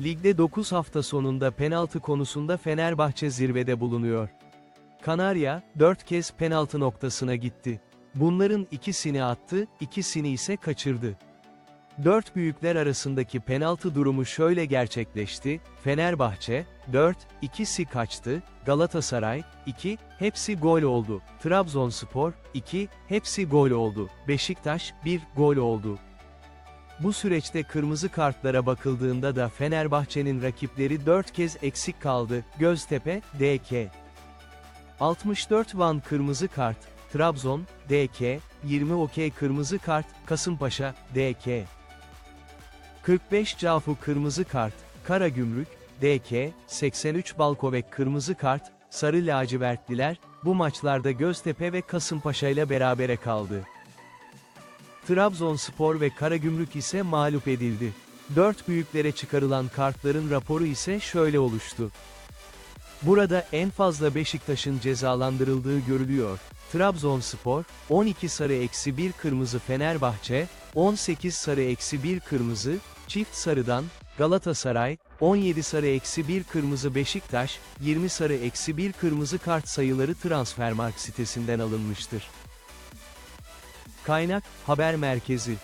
Ligde 9 hafta sonunda penaltı konusunda Fenerbahçe zirvede bulunuyor. Kanarya, 4 kez penaltı noktasına gitti. Bunların ikisini attı, ikisini ise kaçırdı. Dört büyükler arasındaki penaltı durumu şöyle gerçekleşti, Fenerbahçe, 4, ikisi kaçtı, Galatasaray, 2, hepsi gol oldu, Trabzonspor, 2, hepsi gol oldu, Beşiktaş, 1, gol oldu. Bu süreçte kırmızı kartlara bakıldığında da Fenerbahçe'nin rakipleri 4 kez eksik kaldı, Göztepe, DK. 64 Van kırmızı kart, Trabzon, DK, 20 OK kırmızı kart, Kasımpaşa, DK. 45 Cafu kırmızı kart, Karagümrük, DK, 83 Balkovek kırmızı kart, Sarı lacivertliler, bu maçlarda Göztepe ve Kasımpaşa ile berabere kaldı. Trabzonspor ve Karagümrük ise mağlup edildi. Dört büyüklere çıkarılan kartların raporu ise şöyle oluştu. Burada en fazla Beşiktaş'ın cezalandırıldığı görülüyor. Trabzonspor, 12 sarı eksi 1 kırmızı Fenerbahçe, 18 sarı eksi 1 kırmızı, çift sarıdan, Galatasaray, 17 sarı eksi 1 kırmızı Beşiktaş, 20 sarı eksi 1 kırmızı kart sayıları Transfermarkt sitesinden alınmıştır. Kaynak, Haber Merkezi